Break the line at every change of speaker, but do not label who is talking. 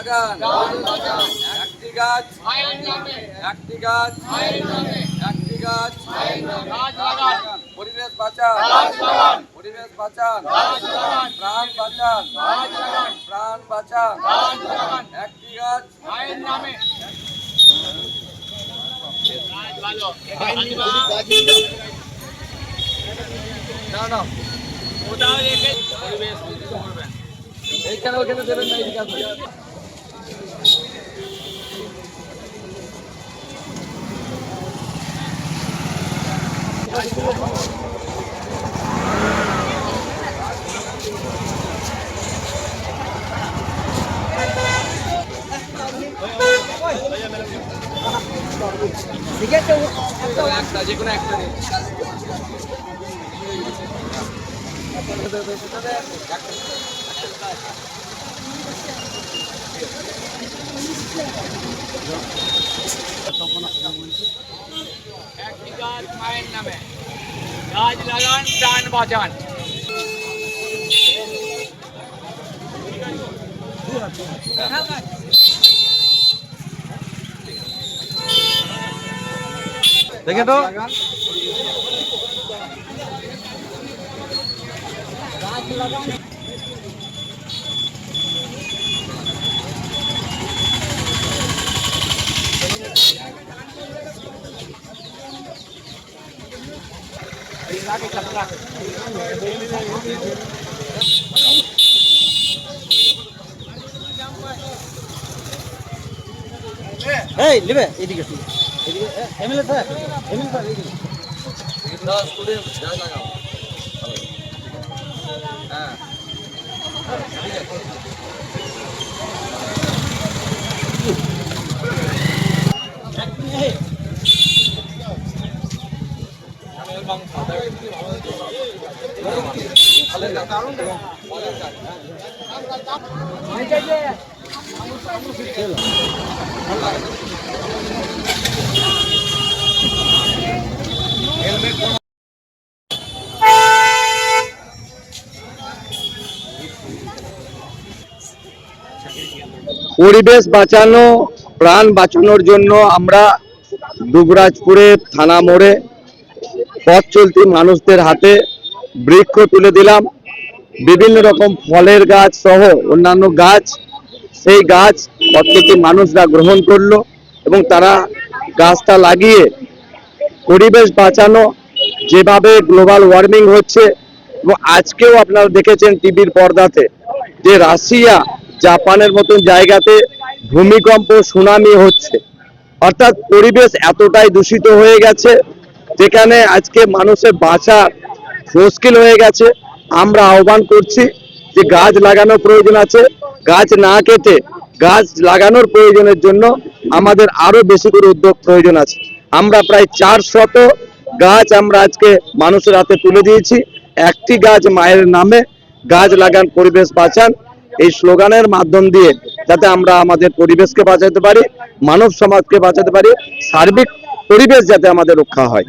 লাগান। একটি গাছ একটি গাছ একটি গাছ পরিবেশ বাঁচান। পরিবেশ বাঁচান। প্রাণ বাঁচান। প্রাণ বাঁচান। একটি গাছ। না না। এইখানে ওখানে দেবেন না একটা যে কোনো একটা দিন।
একটি গাছ মায়ের নামে গাছ লাগান প্রাণ বাঁচান
দেখে তো
এই নেবে এদিকে তুই এদিকে এমএলএ স্যার এমএলএ স্যার এদিকে
দশ কুড়ি যা লাগাও হ্যাঁ
পরিবেশ বাঁচানো প্রাণ বাঁচানোর জন্য আমরা দুবরাজপুরের থানা মোড়ে পথ চলতি মানুষদের হাতে বৃক্ষ তুলে দিলাম। বিভিন্ন রকম ফলের গাছ সহ অন্যান্য গাছ, সেই গাছ চলতি মানুষরা গ্রহণ করল এবং তারা গাছটা লাগিয়ে পরিবেশ বাঁচানো, যেভাবে গ্লোবাল ওয়ার্মিং হচ্ছে এবং আজকেও আপনারা দেখেছেন টিভির পর্দাতে যে রাশিয়া জাপানের মতন জায়গাতে ভূমিকম্প, সুনামি হচ্ছে। অর্থাৎ পরিবেশ এতটাই দূষিত হয়ে গেছে যেখানে আজকে মানুষের বাঁচা মুশকিল হয়ে গেছে। আমরা আহ্বান করছি যে গাছ লাগানোর প্রয়োজন আছে। গাছ না কেটে গাছ লাগানোর প্রয়োজনের জন্য আমাদের আরও বেশি করে উদ্যোগ প্রয়োজন আছে। আমরা প্রায় চার শত গাছ আমরা আজকে মানুষের হাতে তুলে দিয়েছি। একটি গাছ মায়ের নামে গাছ লাগান, পরিবেশ বাঁচান। এই স্লোগানের মাধ্যম দিয়ে যাতে আমরা আমাদের পরিবেশকে বাঁচাতে পারি, মানব সমাজকে বাঁচাতে পারি, সার্বিক পরিবেশ যাতে আমাদের রক্ষা হয়।